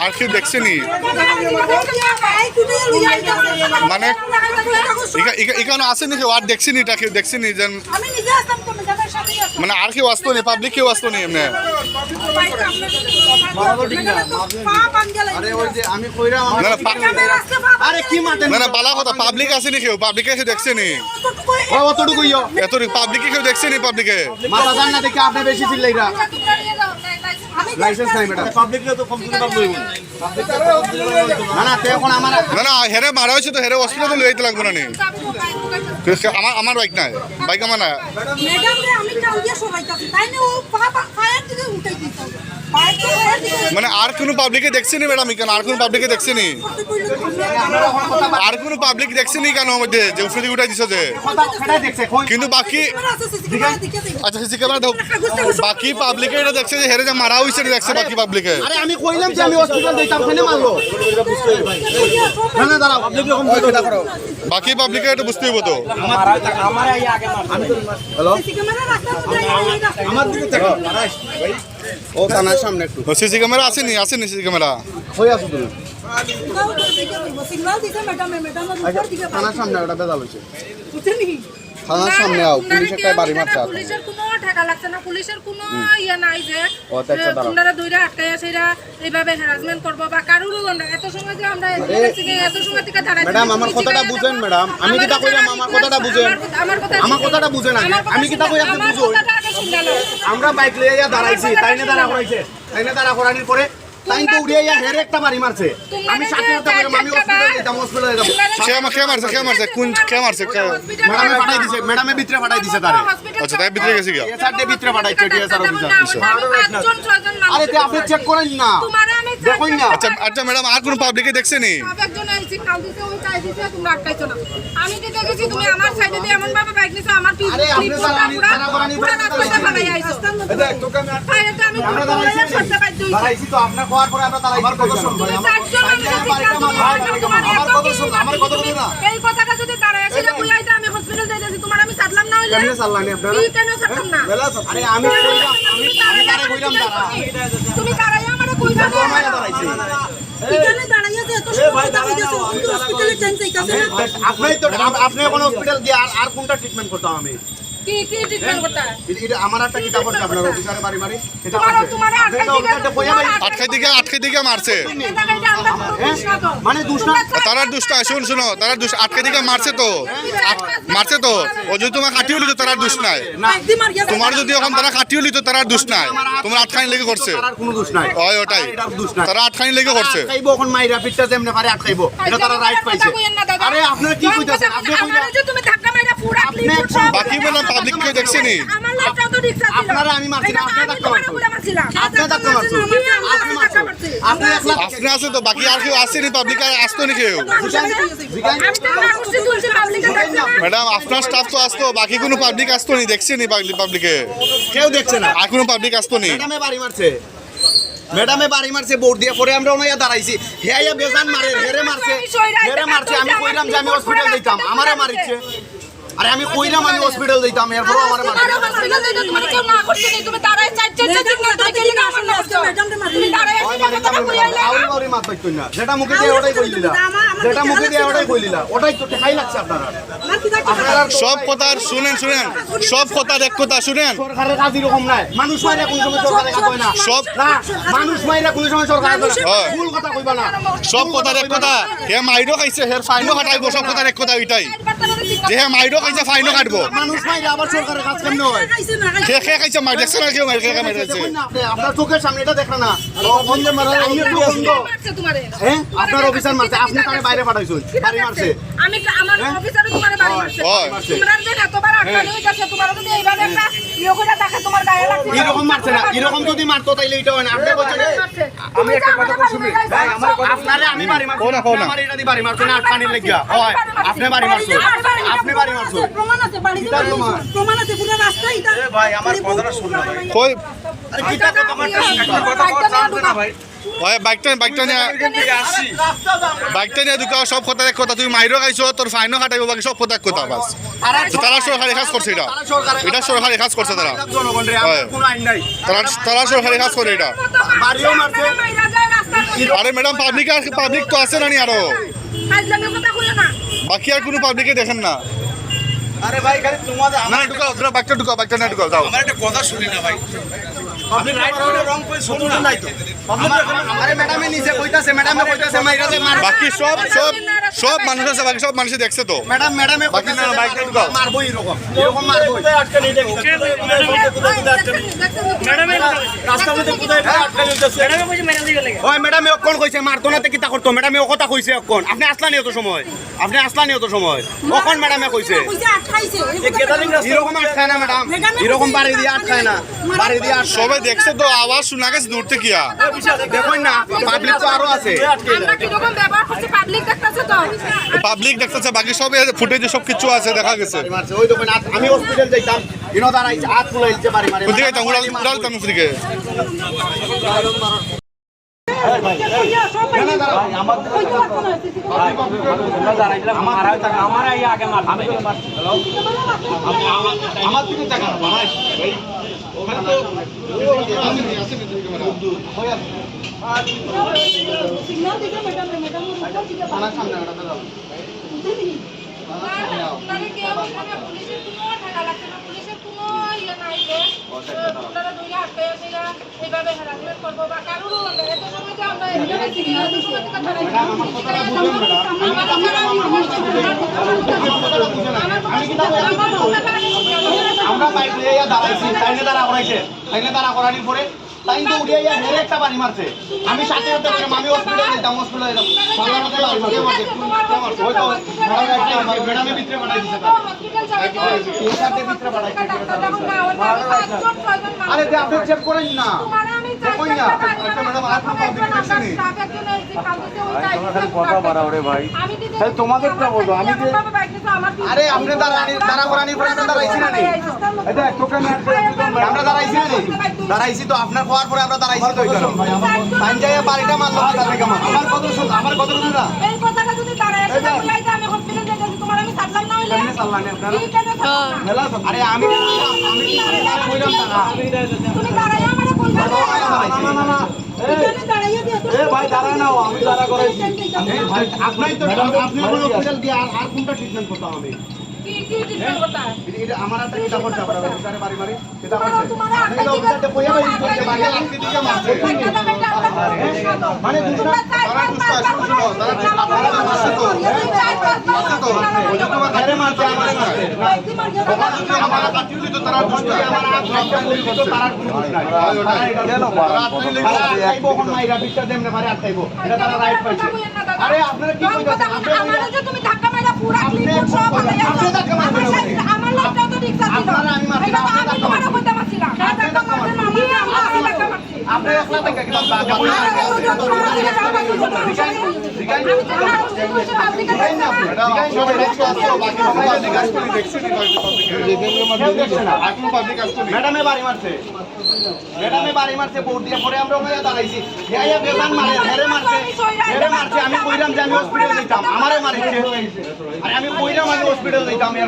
আর কি দেখছেনি? মানে ইকা- ইকা- এখানে আসেনি কেউ আর দেখছিনি এটা কেউ দেখছিনি যে মানে আর কেউ আসতো নেই পাবলিক কেউ আসতো নেই এমনি? আরে ওই যে আমি কইরাম না না পা- আরে কি মাতেন না না বালা কথা পাবলিক আসেনি কেউ পাবলিকে এসে দেখছেনি ও অতটুকু ইয়ো। এত পাবলিকে কেউ দেখছেনি পাবলিকে মাথা জান না দেখে আপনি বেশি চিল্লাইরা? না। না। তে এখন আমার না না হেরে মারা হয়েছে তো হেরে হসপিটালে লই যেতে লাগবে না আমার আমার বাইক নাই। বাইক আমার না ম্যাডাম রে আমি টাল দিয়ে সবাইতাছি তাই না ও পা পা পায়ের দিকে উঠাই দিত মানে আর কোনো পাবলিকে দেখছেনি ম্যাডাম কেন? আর কোনো পাবলিকে দেখছেনি? আর কোনো পাবলিক দেখছেনি কেন মধ্যে? যে উপরে উঠাই দিছো যে? কিন্তু বাকি আচ্ছা সিসি ক্যামেরা দাও বাকি পাবলিকে এটা দেখছে যে হেরে যে মারা হয়েছে এটা দেখছে বাকি পাবলিকে আরে আমি কইলাম যে আমি হসপিটাল দিতাম কেন মারলো। না না দাঁড়াও পাবলিক রকম কথা করো বাকি পাবলিকে এটা বুঝতে হইব তো। হ্যালো আমার দিকে দেখো ও থানার সামনে একটু। সিসি ক্যামেরা আসেনি আসেনি সিসি ক্যামেরা। হই আছো তুমি। থানার সামনে ওটা বেদাল বুঝছেন থানার সামনে আও পুলিশ একটা বাড়ি মারছে আর পুলিশের কোনো টাকা লাগছে না পুলিশের কোনো ইয়ে নাই যে ও, দাঁড়াও। তোমরা দইরা আটকাইয়া সেরা এইভাবে হ্যারাসমেন্ট করব বা কারোর এত সময় যে আমরা এত সময় থেকে দাঁড়াই ম্যাডাম আমার কথাটা বুঝেন ম্যাডাম। আমি কিটা কইলাম আমার কথাটা বুঝেন। আমার কথাটা বুঝেন। আমি কিটা কই আপনি বুঝুন আমরা বাইক লিয়ে যা দাঁড়াইছি তাই না দাঁড়া করাইছে? তাই না দাঁড়া করানির পরে তাই তো উড়িয়ে যা হের একটা বাড়ি মারছে। আমি সাথে সাথে করে আমি হসপিটালে যেতাম হসপিটালে সে মা- কে মারছে কে মারছে কোন কে মারছে? কে- ম্যাডামে পাঠাই দিছে ম্যাডামে ভিতরে পাঠাই দিছে তারে। আচ্ছা তাই ভিতরে গেছে কি এসআর ডে ভিতরে পাঠাইছে টিএসআর অফিসার ছয়জন মানুষ আরে তে আপনি চেক করেন না। দেখুন না। আচ্ছা আচ্ছা ম্যাডাম আর কোনো পাবলিকে দেখছেনি একজন আইসি কাল দিছে ওই চাই দিছে তোমরা আটকাইছো না। আমি দিতে গেছি তুমি আমার সাইডে দিয়ে এমন ভাবে বাইক নিছো আমার পিছ আরে আপনি পিছ দাঁড়ানি, পুরা দাঁড়ানি, পুরা দাঁড়ানি, রাস্তাটা ফালাই আইছো? দেখ তোকে আমি আর- আমি আমরা দাঁড়াইছি সরতে পাইছি দাঁড়াইছি তো আপনার কোয়ার পরে আমরা দাঁড়াইছি আমার কথা শুনুন তুমি চারজন মানুষের বাড়িটা চিন্তা আমার করো, ভাই, আমার কথা কি আমার কথা বলুন না। এই কথাটা যদি দাঁড়ায় সেটা কই আইতা আমি হসপিটাল যাইতেছি তোমার আমি ছাড়লাম না হইলে? কেমনে চাল্লানি আপনারা? কেন ছাড়তাম না? আরে আমি আমি আমি তারে কইলাম দাঁড়া তুমি দাঁড়াই আপনি তো আপনি কোন হসপিটাল দিয়ে আর কোনটা ট্রিটমেন্ট করতাম আমি? কি কি ট্রিটমেন্ট করতে? এটা- এটা আমার একটা কিতাব আছে আপনার অফিসারে বাড়ি বাড়ি। এটা তোমার দিকে আটকাই দিকে মারছে। হ্যাঁ? মানে দুষ্টা তারা দুষ্ট শুন শুনো তারা দুষ্ট আটকে দিকে মারছে তো। মারছে তো। ও যদি তোমার কাটিও লিতো তারা দুষ্ট নাই। তোমার যদি এখন তারা কাটিও লিতো তারা দুষ্ট নাই। তোমার আটখানি লেগে করছে। তার কোনো নাই। হয় ওটাই। আটখানি লেগে করছে। আটকাইবো এখন মাইরা পিঠটা যেমনে পারে আটকাইবো এটা তারা রাইট পাইছে। আরে আপনারা কি কইতাছেন? আপনি কইরা তুমি ধাক্কা বাকি বললাম পাবলিক কেউ দেখছেনি আপনারা আমি মারছি না, আপনি ধাক্কা মারছিলাম। আপনি ধাক্কা আপনি আপনি তো বাকি আর কেউ আসেনি পাবলিক আর আসতো নি কেউ? ম্যাডাম আপনার স্টাফ তো আসতো বাকি কোনো পাবলিক আসতো নি দেখছেনি পাবলিকে কেউ দেখছে না। আর কোনো পাবলিক আসতো নি? ম্যাডামে বাড়ি মারছে। ম্যাডামে বাড়ি মারছে বোর্ড দিয়ে পরে আমরা ওনাইয়া দাঁড়াইছি। হেয়া বেজান মারে হেরে মারছে হেরে মারছে আমি কইলাম যে আমি হসপিটাল দিতাম আমারে মারিছে আরে আমি কইলাম আমি হসপিটাল দিতাম এরপরও আমারে হসপিটাল তোমার কেউ না তুমি দাঁড়ায় চার চার চার দিন ধরে গেলি না তুমি দাঁড়ায় মানে কথা কই আউরি মাত না? যেটা মুখে দিয়ে ওটাই কইলিলা যেটা মুখে দিয়ে ওটাই কইলিলা ওটাই তো ঠেকাই লাগছে আপনারা। সব কথা শুনেন শুনেন। সব কথার এক কথা শুনেন। সরকারের কাজ এরকম নাই। মানুষ মাইরা কোন সময় সরকারের কাজ হয় না। সব না মানুষ মাইরা কোন সময় সরকারের কাজ না। ভুল কথা কইবা না। সব কথার এক কথা। হে মাইরও খাইছে হে ফাইনও কাটাইবো সব কথার এক কথা ওইটাই। যে মাইরো খাইছে ফাইনও কাটবো। মানুষ মাইরে আবার সরকারের কাজ কেমনে হয়? সে খে খাইছে মার দেখছ না কেউ মার খে খে মারিছে দেখুন আপনার চোখের সামনে এটা দেখলেন না। ও বন্ধে মারা হ্যাঁ? আপনার অফিসার মারছে আপনি তারে বাইরে পাঠাইছেন বাড়ি মারছে। আমি আমার অফিসারে তোমারে বাড়ি মারছে হয়। তোমরা যে এতবার আটকানো হয়ে। গেছে তোমার যদি এইভাবে একটা ইয়ে করে দেখে তোমার গায়ে লাগছে এরকম মারছে না। এরকম যদি মারতো তাইলে এটা হয় না। আপনি বলছেন আমি একটা কথা কই শুনি আপনারে আমি বাড়ি মারছি। কোনা, কোনা। আমার এটা দিয়ে বাড়ি মারছো না আটকানির লাগিয়া। হয়। আপনি বাড়ি মারছো। আপনি বাড়ি মারছো। প্রমাণ আছে বাড়িতে প্রমাণ? প্রমাণ আছে পুরো রাস্তায় এটা ভাই আমার কথাটা শুনুন কই? আরে কিটা কথা মারতেছেন কথা ওই বাইকটা বাইকটা নিয়ে বাইকটা নিয়ে ঢুকা সব কথা এক কথা তুই মাইরও খাইছো তোর ফাইনও খাটাইবো বাকি সব কথা এক কথা বাস। তো তারা সরকারি কাজ করছে এটা। এটা সরকারি কাজ করছে তারা। তারা তারা সরকারি কাজ করে এটা। বাড়িও মারছে। আরে ম্যাডাম পাবলিক পাবলিক তো আছে না নি আরও? বাকি আর কোনো পাবলিকে দেখেন না। আরে ভাই খালি তোমাদের না ঢুকাও বাইকটা ঢুকাও বাইকটা না ঢুকাও যাও। আমার একটা কথা শুনি না ভাই। আপনি রাইট করে রং করে শুনুন নাই তো আরে ম্যাডামে নিজে কইতাছে ম্যাডামে কইতাছে মাইরা যে মার বাকি সব সব সব মানুষ আছে বাকি সব মানুষ দেখছে তো ম্যাডাম ম্যাডামে বাকি না, বাইকটা ঢুকাও। মারবো এরকম এরকম মারবো রাস্তার মধ্যে কোথায় আটকা ওই ম্যাডামে কোন কইছে মারতো না তে কিতা করতো ম্যাডামে ও কথা কইছে কোন আপনি আসলানি অত সময় আপনি আসলানি অত সময় কখন ম্যাডামে কইছে এরকম আটকায় না ম্যাডাম এরকম বাড়ি দিয়ে আটকায় না বাড়ি দিয়ে সবাই দেখছে তো আওয়াজ শোনা গেছে দূর থেকে। দেখুন না পাবলিক তো আরও আছে। পাবলিক দেখতেছে তো? পাবলিক দেখতেছে বাকি সব ফুটেজে সব কিছু আছে দেখা গেছে। ওই দোকানে আমি হসপিটাল যাইতাম। ইনো দাঁড়াইছে হাত ফুলাইছে বাড়ি মারি। কোন দিকে উড়াল উড়াল তাম আমার দিকে তাকানো। পুলিশের কোনো ঠেকা লাগছে না পুলিশের কোনো ইয়ে নাই আপনারা দুই হাতে এসেরা এইভাবে হ্যারাসমেন্ট করব বা কারোর এত সময় যে আমরা সময় থেকে তারা আমরা আমি আরে আপনি চেক করেন না। কোনো কথা বাড়াও ভাই। তাহলে তোমাদেরটা বলো, আমি যে- আরে আপনি দাঁড়ানি দাঁড়া করানি পরে আমরা দাঁড়াইছি না নি এটা একটু আমরা দাঁড়াইছি না নি দাঁড়াইছি তো আপনার খাওয়ার পরে আমরা দাঁড়াইছি তো এখানে। বাড়িটা মারলো কেমন আমার কত শুন আমার কত শুন না। এই কথাটা যদি দাঁড়ায় আছে তাহলে আমি হসপিটাল যেতেছি তোমার আমি ছাড়লাম না হইলে? কেমনে চাল্লানি আপনারা? এই কেন ছাড়লাম না? মেলা আরে আমি আমি কইলাম দাঁড়া তুমি দাঁড়ায় আমারে বলবা। না না না এ ভাই দাঁড়া নাও আমি দাঁড়া করাইছি। আপনাই তো আপনি এখন হসপিটাল দিয়ে আর আর কোনটা ট্রিটমেন্ট করতে হবে? আমার একটা কিতাব করতে আপনারা বাড়ি বাড়ি। কিতাব করতে মানে আরে আপনারা কি কইতাছেন আমারে যে তুমি ধাক্কা পুরা সব আমার লোকটা তো ছিল ম্যাডামে বাড়ি মারছে। ম্যাডামে বাড়ি মারছে বোর্ড দিয়ে পরে আমরা ওখানে দাঁড়াইছি। মারে হেরে মারছে হেরে মারছে। আমি কইলাম যে আমি হসপিটাল যাইতাম আমারে মারিছে আরে আমি কইলাম আমি হসপিটাল আমারে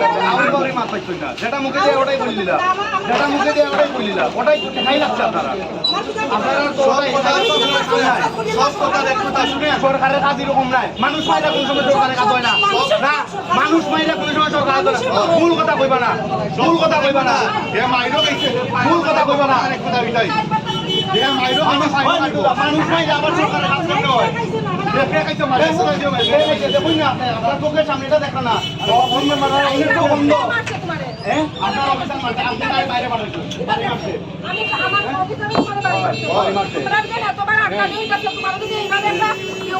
মারছে। যেটা মুখে দিয়ে ওটাই বলিলা যেটা মুখে দিয়ে ওটাই বলিলা ওটাই খাই লাগছে আপনারা। আপনারা সব কথা দেখতে সরকারের কাজ এরকম নাই। মানুষ মাইরা কোন সময় সরকারের কাজ হয় না। না, মানুষ মাইরা কোন সময় সরকার ভুল কথা কইবা না। ভুল কথা কইবা না। ভুল কথা কইবা না। আরেক কথা আমি মানুষ মাইরা আবার সরকারের কাজ করতে হয়। দেখে খাইতে মারে দেখুন না আপনি আপনার চোখের সামনে এটা দেখো না অন্য অনেক তো বন্ধ। মারছে তোমারে আপনার অফিসার মারছে আপনি তাই বাইরে পাঠাচ্ছেন বাড়ি মারছে আমি আমার অফিসারে তোমারে বাড়ি করছি তোমরা যদি এতবার আটকা দিয়ে গেছো তোমার যদি এইভাবে একটা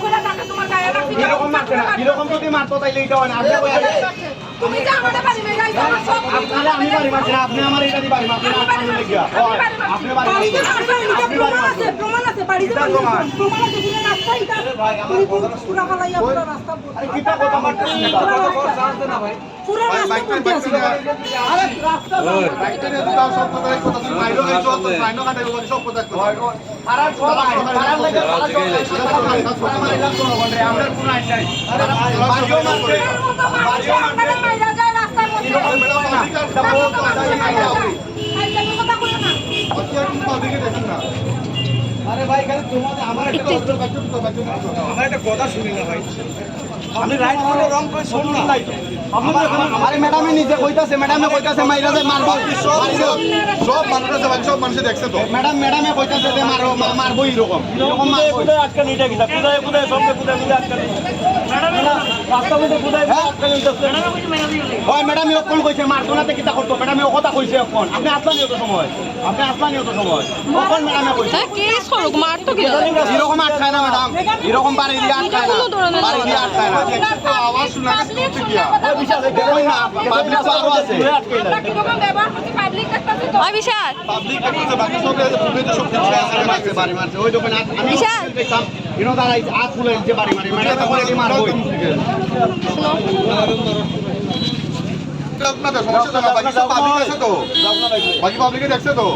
করে থাকে তোমার গায়ে রাখি এরকম মারছে না? এরকম যদি মারতো তাইলে এটা হয় না। আগে তুমি যে আমাদের বাড়ি মে মেলাইছো আমার সব আপনারা আমি বাড়ি মারছি না, আপনি আমার এটা দিয়ে বাড়ি মারছেন, আমি বাড়ি আপনি মারছি, লেগিয়া। আমি বাড়ি মারছি। আপনি বাড়ি মারছেন। প্রমাণ আছে, প্রমাণ আছে, বাড়িতে মারছো। প্রমাণ আছে, পুরো রাস্তা এটা। পুরো- পুরো- পুরো ফালাইয়া পুরো রাস্তা। আরে কিতা কথা মারতেছেন এটা? পুরো রাস্তা। পুরো রাস্তা বন্ধ আছে। আরে রাস্তা দাও। বাইকটা নিয়ে সব কথা কথা তুমি মাইরো খাইছো তোর ফাইনও কাটাইবো বাকি সব কথা এক সব পাড়ার লেগে আইন। আমার কোনো আইন নাই। আরে বাড়িও মারছে। এর মতো ম্যাডামে নিজে কইতাছে ম্যাডামে কইতাছে মাইরা যে মারবো। সব মানুষ সব মানুষে দেখছে তো। ম্যাডাম ম্যাডামে কইতাছে যে মারো মা- মারবো এরকম। এরকম মারবো। হয় ম্যাডাম এখন কইছে মারতো না তে কিতা করতো ম্যাডাম ও কথা কইছে এখন আপনি হতো সময় আপনি আসলানি হতো সময় কখন ম্যাডামে কইছে? কেস করুক মারতো কি এরকম আটকায় না ম্যাডাম। এরকম বাড়ি দিয়ে আটকায় না। বাড়ি দিয়ে আটকায় না। আওয়াজ শোনা গেছে গিয়া দেখুন না পাবলিক তো আরও আছে। আমরা কীরকম ব্যবহার করছি পাবলিক দেখতেছে তো ওই বিশাল পাবলিক দেখতেছে বাকি সব ফুটেজে সব কিছু আছে মারছে বাড়ি মারছে। ওই দোকানে আমি বিশাল। দেখতাম ইনো দাঁড়াই হাত খুলে দিচ্ছে বাড়ি মারি ম্যাডাম তখন এটি মারবই না তো সমস্যা তো না বাকি সব দেখছে তো।